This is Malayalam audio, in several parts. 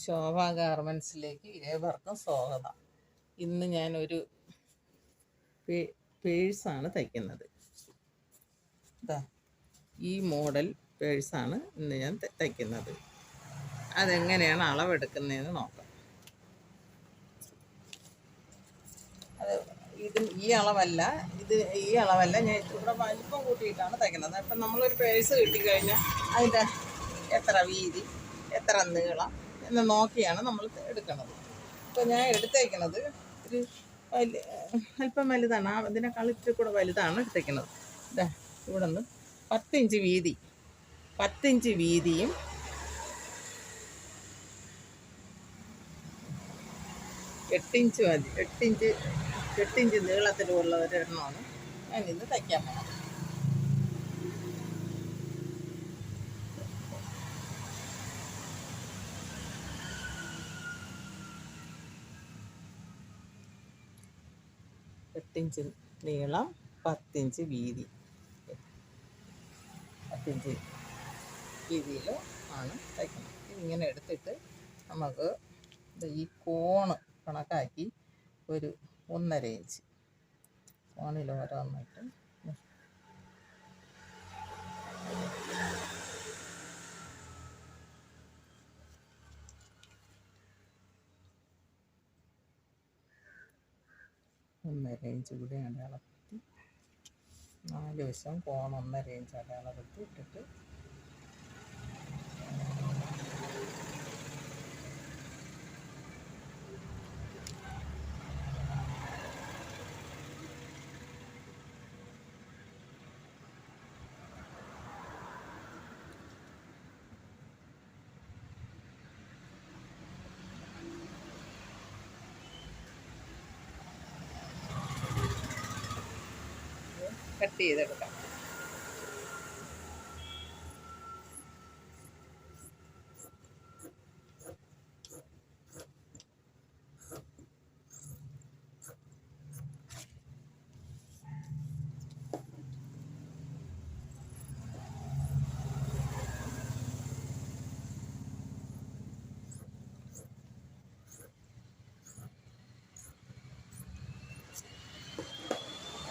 ശോഭ ഗാർമെൻസിലേക്ക് ഏവർക്കും സ്വാഗതം. ഇന്ന് ഞാനൊരു പേഴ്സാണ് തയ്ക്കുന്നത്. ഈ മോഡൽ പേഴ്സാണ് ഇന്ന് ഞാൻ തയ്ക്കുന്നത്. അതെങ്ങനെയാണ് അളവെടുക്കുന്നതെന്ന് നോക്കാം. അത് ഇത് ഈ അളവല്ല ഇത് ഈ അളവല്ല ഞാൻ ഇവിടെ വലിപ്പം കൂട്ടിയിട്ടാണ് തയ്ക്കുന്നത്. അപ്പം നമ്മളൊരു പേഴ്സ് കിട്ടിക്കഴിഞ്ഞാൽ അതിന്റെ എത്ര വീതി എത്ര നീളം എന്ന് നോക്കിയാണ് നമ്മൾ എടുക്കുന്നത് അപ്പോൾ ഞാൻ എടുത്തേക്കണത് ഒരു വലിയ അല്പം വലുതാണ്. ആ ഇതിനേക്കാൾ ഇച്ചിരി കൂടെ വലുതാണ് എടുത്തേക്കുന്നത് ഇവിടെ നിന്ന് പത്തിഞ്ച് വീതി. പത്തിഞ്ച് വീതിയും എട്ടിഞ്ച് മതി എട്ടിഞ്ച് എട്ടിഞ്ച് നീളത്തിലുള്ള ഒരെണ്ണമാണ് ഞാനിന്ന് തയ്ക്കാൻ പോകണം എട്ടിഞ്ച് നീളം പത്തിഞ്ച് വീതി. പത്തിഞ്ച് വീതിയിൽ ആണ് തയ്ക്കണം ഇങ്ങനെ എടുത്തിട്ട് നമുക്ക് ഈ കോണ് കണക്കാക്കി ഒരു ഒന്നര ഇഞ്ച്. കോണിൽ ഓരോന്നിട്ട് ഒന്നര ഇഞ്ച് കൂടി അടയാളപ്പെടുത്തി. നാല് വശം കോൺ ഒന്നര ഇഞ്ച് അടയാളപ്പെടുത്തി ഇട്ടിട്ട് കട്ട് ചെയ്തെടുക്കാം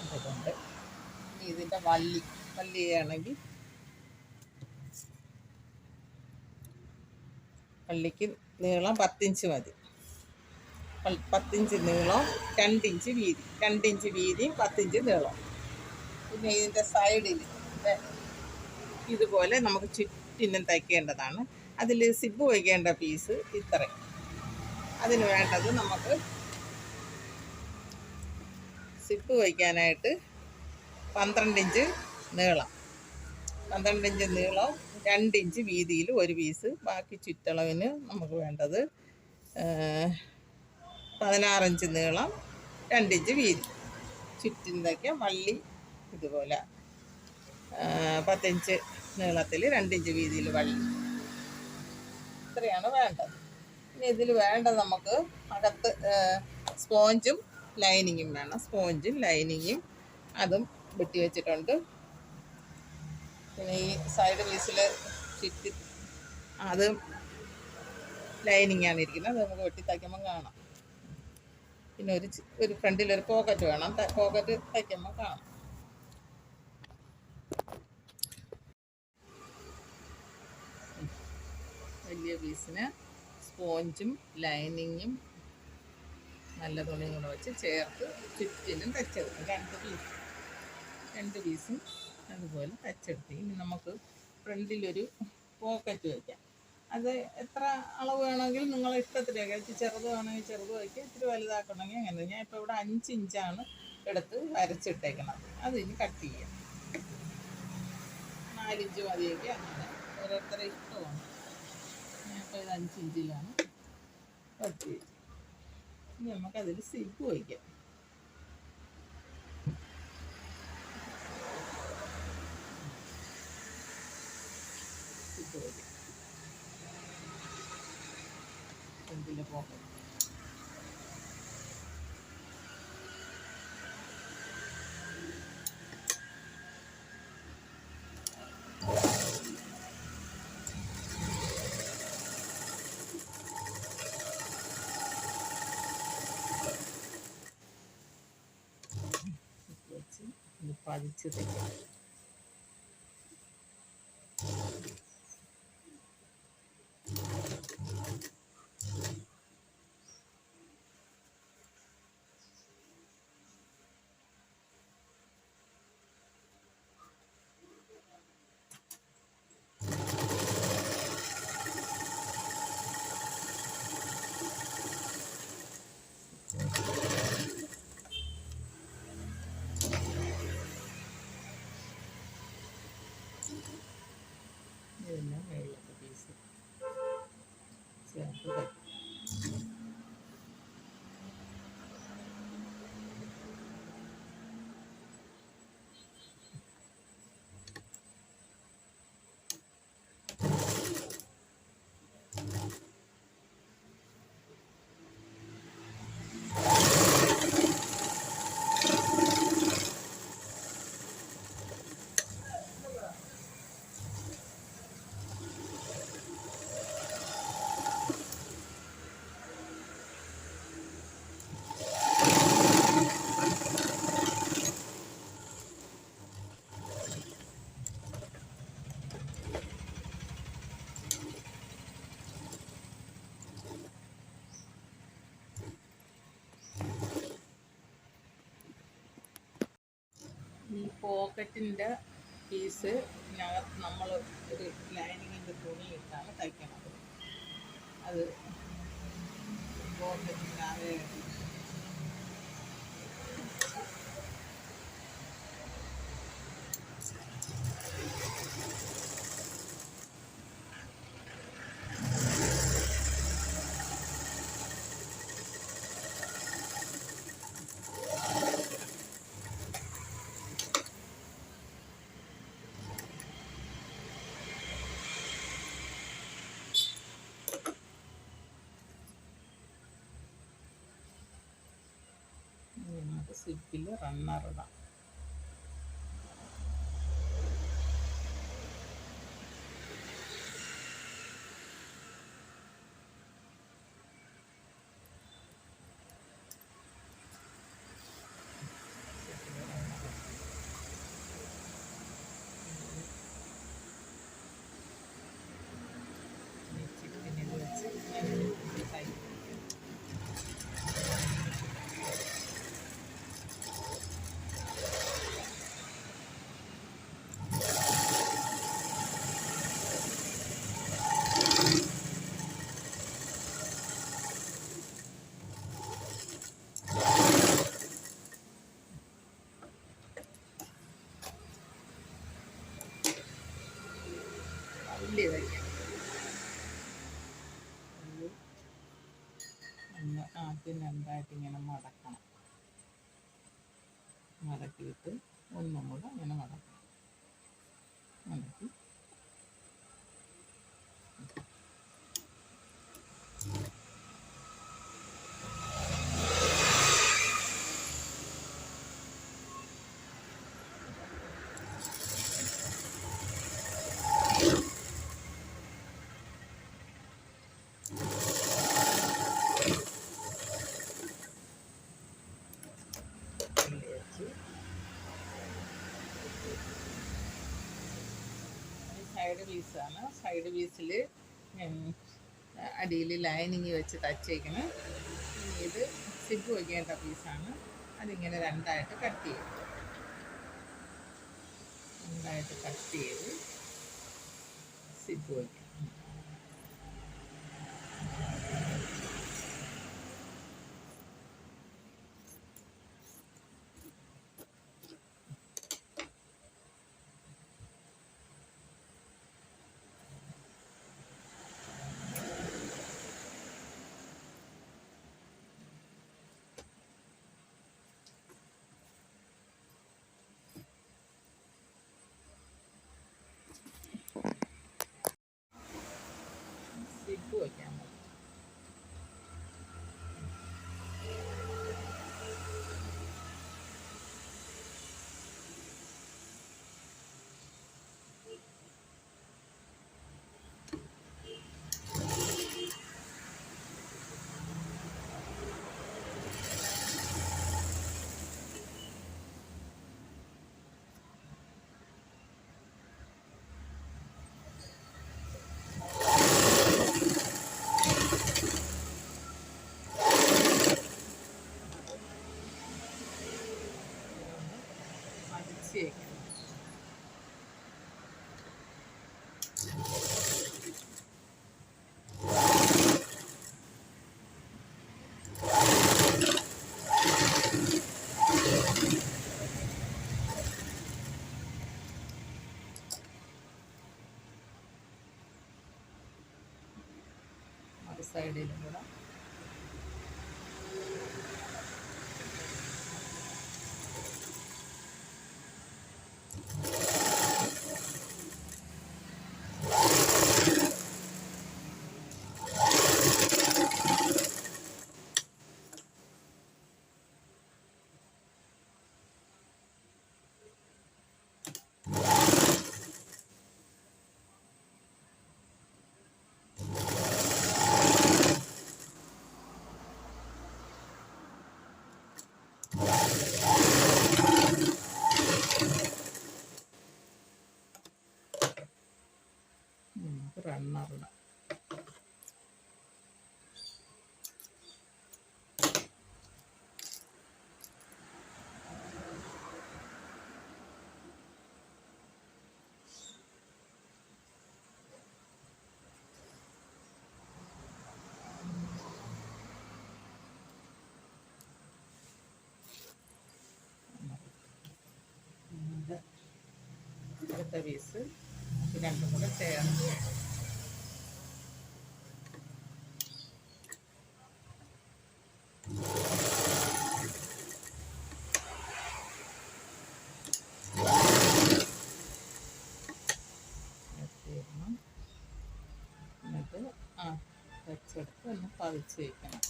അതുകൊണ്ട് ഇനി ഇതിന്റെ വള്ളി വള്ളി ആണെങ്കിൽ വള്ളിക്ക് നീളം പത്തിഞ്ച് മതി. പത്തിഞ്ച് നീളം രണ്ടിഞ്ച് വീതി രണ്ടിഞ്ച് വീതിയും പത്തിഞ്ച് നീളം പിന്നെ ഇതിന്റെ സൈഡിൽ ഇതുപോലെ നമുക്ക് ചുറ്റിനും തയ്ക്കേണ്ടതാണ്. അതിൽ സിബ് വയ്ക്കേണ്ട പീസ് ഇത്രയും. അതിന് വേണ്ടത് നമുക്ക് സിപ്പ് വയ്ക്കാനായിട്ട് പന്ത്രണ്ട് ഇഞ്ച് നീളം. പന്ത്രണ്ട് ഇഞ്ച് നീളം രണ്ട് ഇഞ്ച് വീതിയിൽ ഒരു പീസ്. ബാക്കി ചുറ്റളവിന് നമുക്ക് വേണ്ടത് പതിനാറിഞ്ച് നീളം രണ്ടിഞ്ച് വീതി. ചുറ്റിനൊക്കെ മല്ലി ഇതുപോലെ. പത്തിഞ്ച് നീളത്തിൽ രണ്ടിഞ്ച് വീതിയിൽ വള്ളി. ഇത്രയാണ് വേണ്ടത്. ഇനി ഇതിൽ വേണ്ടത് നമുക്ക് അകത്ത് സ്പോഞ്ചും ലൈനിങ്ങും വേണം. സ്പോഞ്ചും ലൈനിങ്ങും അതും വെട്ടി വെച്ചിട്ടുണ്ട്. പിന്നെ ഈ സൈഡ് പീസിൽ ചുറ്റി അത് ലൈനിങ് ആണ് ഇരിക്കുന്നത്. അത് നമുക്ക് വെട്ടി തയ്ക്കുമ്പോൾ കാണാം. പിന്നെ ഒരു ഒരു ഫ്രണ്ടിൽ ഒരു പോക്കറ്റ് വേണം. പോക്കറ്റ് തയ്ക്കുമ്പോൾ കാണാം. വലിയ പീസിന് സ്പോഞ്ചും ലൈനിങ്ങും നല്ല തുണിയും കൂടെ വെച്ച് ചേർത്ത് ചുറ്റിനും തയ്ച്ചെടുക്കും. രണ്ട് പീസ് രണ്ട് പീസും അതുപോലെ തച്ചെടുത്ത് ഇനി നമുക്ക് ഫ്രണ്ടിലൊരു പോക്കറ്റ് വയ്ക്കാം അത് എത്ര അളവ് വേണമെങ്കിലും നിങ്ങളെ ഇഷ്ടത്തിലേക്ക് ഇച്ചിരി ചെറുത് വേണമെങ്കിൽ ചെറുത് വയ്ക്കുക ഇത്തിരി വലുതാക്കണമെങ്കിൽ അങ്ങനെ. ഞാൻ ഇപ്പോൾ ഇവിടെ അഞ്ച് ഇഞ്ചാണ് എടുത്ത് വരച്ചിട്ടേക്കണത്. അത് ഇനി കട്ട് ചെയ്യാം. നാലിഞ്ച് മതിയൊക്കെ അങ്ങനെ ഓരോരുത്തരെ ഇഷ്ടമാണ്. ഞാനിപ്പോൾ ഇത് അഞ്ച് ഇഞ്ചിലാണ് കട്ട് ചെയ്യുക ഇനി നമുക്കതിൽ സിപ്പ് വയ്ക്കാം Pode ser. Pode ser. ഇതെല്ലാം മേളിലത്തെ പീസ് ചേർത്ത് തയ്ക്കും ഈ പോക്കറ്റിന്റെ പീസ് ഇതിനകത്ത് നമ്മൾ ഒരു ലൈനിങ്ങിന്റെ തുണി ഇട്ടാണ് തയ്ക്കണത്. അത് പോക്കറ്റിന്റെ നമുക്ക് కిలో రన్నర ആദ്യം രണ്ടായിട്ട് ഇങ്ങനെ മടക്കണം. മടക്കിയിട്ട് ഒന്നും കൂടെ ഇങ്ങനെ മടക്കണം. മടക്കി സൈഡ് പീസാണ്. സൈഡ് പീസിൽ അടിയിൽ ലൈനിങ് വെച്ച് തച്ചേക്കണം ഇത് സിബ് വയ്ക്കേണ്ട പീസാണ്. അതിങ്ങനെ രണ്ടായിട്ട് കട്ട് ചെയ്യും രണ്ടായിട്ട് കട്ട് ചെയ്ത് സിബ് വയ്ക്കണം സൈഡിലും കൂടെ ഇത് അടുത്ത പീസ് രണ്ടും കൂടെ ചേർത്ത് ഒന്ന് വയ്ക്കണം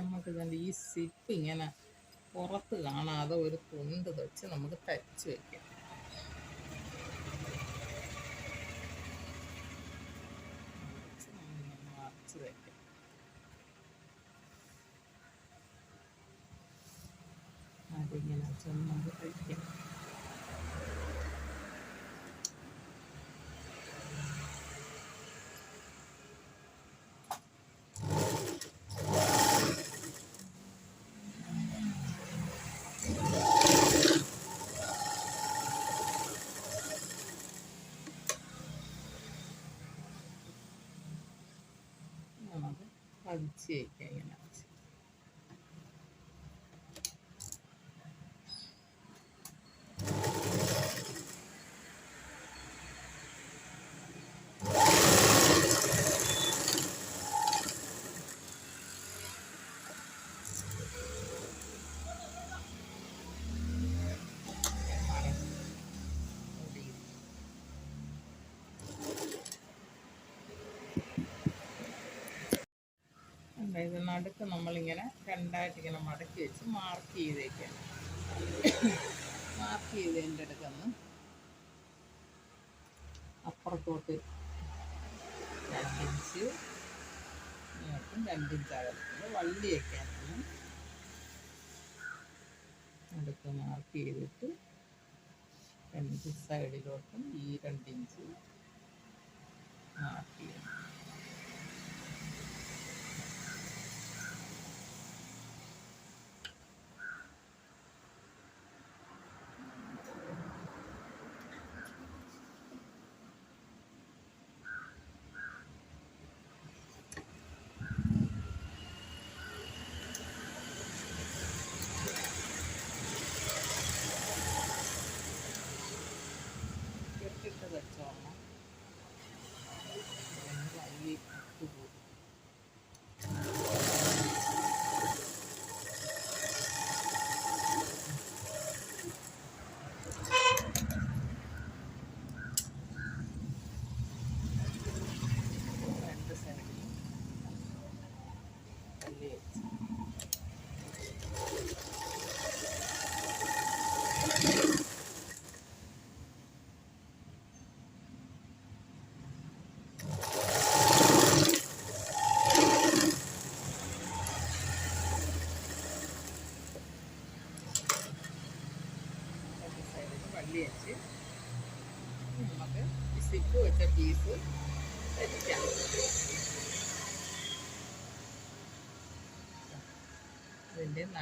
നമുക്ക് കണ്ട് ഈ സിപ്പ് ഇങ്ങനെ പുറത്ത് കാണാതെ ഒരു തുണ്ട് വെച്ച് നമുക്ക് തച്ച് വെക്കാം വെച്ച് നമ്മളിങ്ങനെ മറച്ച് വെക്കാം അതിങ്ങനെ വെച്ച് നമുക്ക് തയ്ക്കാം നമുക്ക് ഇങ്ങനെ നടുക്ക് നമ്മളിങ്ങനെ രണ്ടായിട്ട് ഇങ്ങനെ മടക്കി വെച്ച് മാർക്ക് ചെയ്തേക്കാം മാർക്ക് ചെയ്തതിന്റെ അടുക്കുന്നു അപ്പുറത്തോട്ട് രണ്ടിഞ്ച് ഇങ്ങോട്ടും രണ്ടിഞ്ച് അകത്തുണ്ട് വള്ളിയൊക്കെ നടുക്ക് മാർക്ക് ചെയ്തിട്ട് രണ്ട് സൈഡിലോട്ടും ഈ രണ്ടിഞ്ച് മാർക്ക് ചെയ്യണം.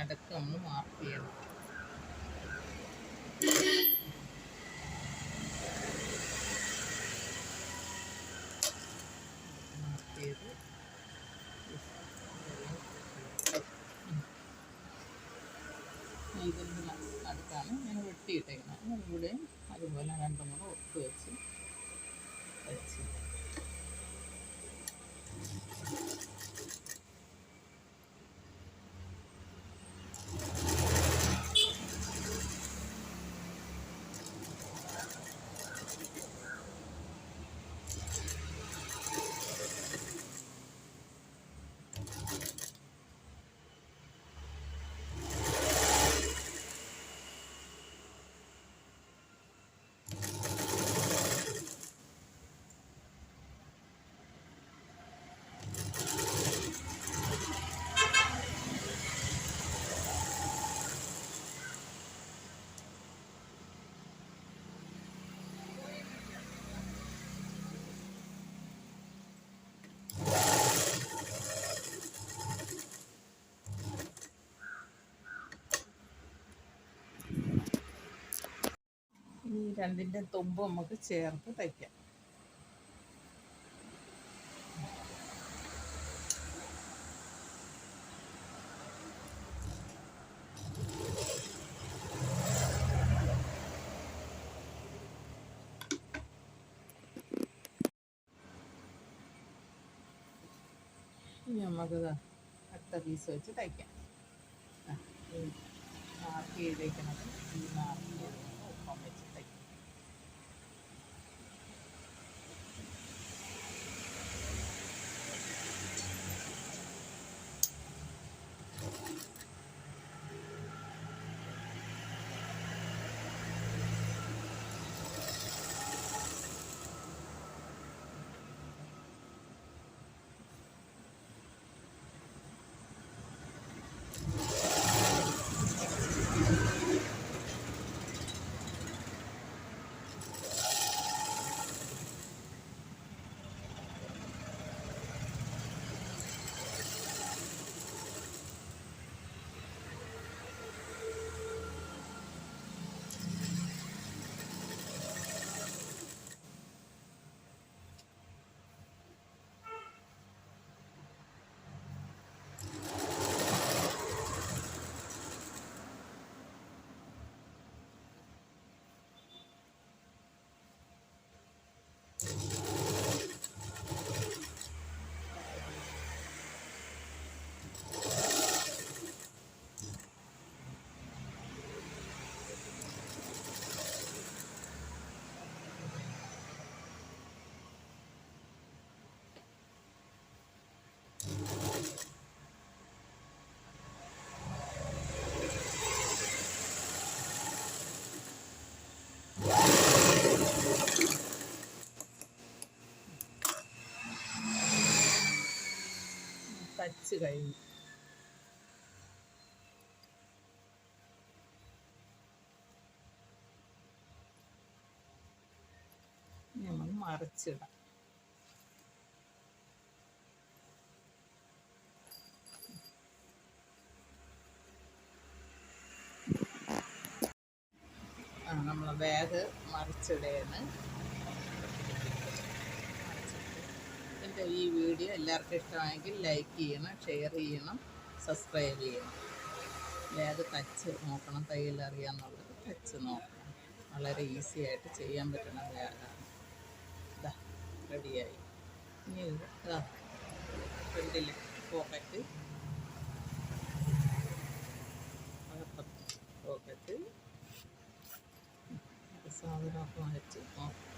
നടുക്ക് നമ്മൾ മാർക്ക് ചെയ്യണം. മാർക്ക് ചെയ്ത് ഇതിന്റെ അടുത്താണ്. ഞാൻ വെട്ടിയിട്ടേക്കുന്നത് ഇവിടെയും അതുപോലെ രണ്ടും കൂടെ ഈ രണ്ടിന്റെ തുമ്പ് നമുക്ക് ചേർത്ത് തയ്ക്കാം. ഇനി നമുക്ക് ദാ അടുത്ത പീസ് വെച്ച് തയ്ക്കാം. മാർക്ക് ചെയ്തേക്കണത് ഈ മാർക്ക് തച്ച് കഴിഞ്ഞു. നമുക്ക് മറിച്ചിടാം. ആ നമ്മളെ ബാഗ് മറിച്ചിടയാണ് ഈ വീഡിയോ എല്ലാവർക്കും ഇഷ്ടമായെങ്കിൽ ലൈക്ക് ചെയ്യണം ഷെയർ ചെയ്യണം സബ്സ്ക്രൈബ് ചെയ്യണം. ബാഗ് തച്ച് നോക്കണം തയ്യൽ അറിയാമെന്നുള്ളത് തച്ച് നോക്കണം. വളരെ ഈസി ആയിട്ട് ചെയ്യാൻ പറ്റുന്ന ബാഗാണ് റെഡിയായി. ഇനി ഇത് പോക്കറ്റ്. പോക്കറ്റ്. സാധനമൊക്കെ വെച്ച് നോക്കാം